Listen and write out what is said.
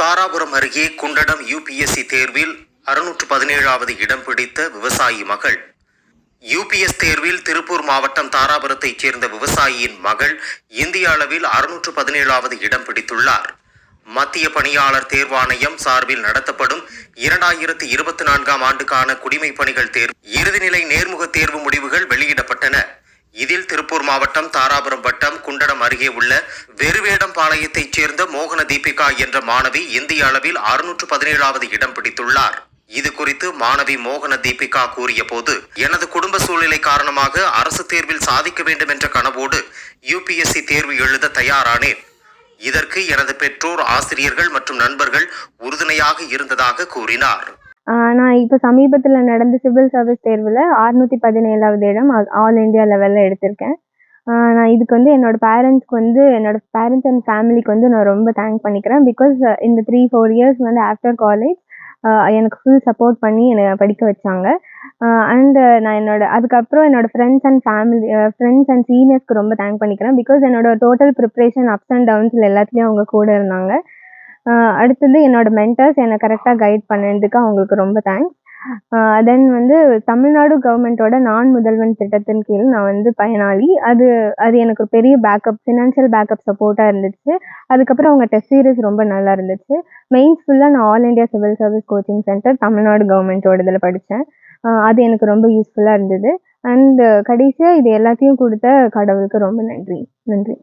தாராபுரம் அருகே குண்டடம் யூபிஎஸ்சி தேர்வில் அறுநூற்று பதினேழாவது இடம் பிடித்த விவசாயி மகள். யூபிஎஸ் தேர்வில் திருப்பூர் மாவட்டம் தாராபுரத்தைச் சேர்ந்த விவசாயியின் மகள் இந்திய அளவில் அறுநூற்று பதினேழாவது இடம் பிடித்துள்ளார். மத்திய பணியாளர் தேர்வாணையம் சார்பில் நடத்தப்படும் இரண்டாயிரத்தி இருபத்தி நான்காம் ஆண்டுக்கான குடிமைப் பணிகள் தேர்வு இறுதிநிலை நேர்முக தேர்வு முடிவுகள் வெளியிடப்பட்டன. இதில் திருப்பூர் மாவட்டம் தாராபுரம் வட்டம் குண்டடம் அருகே உள்ள வெறுவேடம்பாளையத்தைச் சேர்ந்த மோகன தீபிகா என்ற மாணவி இந்திய அளவில் அறுநூற்று பதினேழாவது இடம் பிடித்துள்ளார். இது குறித்து மாணவி மோகன தீபிகா கூறிய போது எனது குடும்ப சூழ்நிலை காரணமாக அரசு தேர்வில் சாதிக்க வேண்டும் என்ற கனவோடு யூபிஎஸ்சி தேர்வு எழுத தயாரானேன். இதற்கு எனது பெற்றோர் ஆசிரியர்கள் மற்றும் நண்பர்கள் உறுதுணையாக இருந்ததாக கூறினார். ஆஹ் நான் இப்போ சமீபத்தில் நடந்த சிவில் சர்வீஸ் தேர்வில் அறுநூற்றி பதினேழாவது இடம் ஆல் இந்தியா லெவலில் எடுத்திருக்கேன். நான் இதுக்கு வந்து என்னோட பேரண்ட்ஸ்க்கு வந்து என்னோட பேரண்ட்ஸ் அண்ட் ஃபேமிலிக்கு வந்து நான் ரொம்ப தேங்க் பண்ணிக்கிறேன். பிகாஸ் uh, இந்த த்ரீ ஃபோர் இயர்ஸ் வந்து ஆஃப்டர் காலேஜ் uh, எனக்கு ஃபுல் சப்போர்ட் பண்ணி என்னை படிக்க வச்சாங்க. அண்ட் uh, நான் என்னோட அதுக்கப்புறம் என்னோட friends and family friends and சீனியர்ஸ்க்கு ரொம்ப தேங்க் பண்ணிக்கிறேன். பிகாஸ் என்னோட டோட்டல் ப்ரிப்ரேஷன் அப்ஸ் அண்ட் டவுன்ஸில் எல்லாத்துலேயும் அவங்க கூட இருந்தாங்க. அடுத்தது என்னோட மென்டர்ஸ் என்னை கரெக்டாக கைட் பண்ணதுக்கு அவங்களுக்கு ரொம்ப தேங்க்ஸ் தென் வந்து தமிழ்நாடு கவர்மெண்ட்டோட நான் முதல்வன் திட்டத்தின் கீழ் நான் வந்து பயனாளி. அது அது எனக்கு ஒரு பெரிய பேக்கப் ஃபினான்ஷியல் பேக்கப் சப்போர்ட்டாக இருந்துச்சு. அதுக்கப்புறம் அவங்க டெஸ்ட் சீரிஸ் ரொம்ப நல்லா இருந்துச்சு. மெயின்ஸ் ஃபுல்லாக நான் all India civil service coaching centre Tamil Nadu கவர்மெண்ட்டோட இதில் படித்தேன் அது எனக்கு ரொம்ப யூஸ்ஃபுல்லாக இருந்தது. அண்ட் கடைசியாக இது எல்லாத்தையும் கொடுத்த கடவுளுக்கு ரொம்ப நன்றி. நன்றி.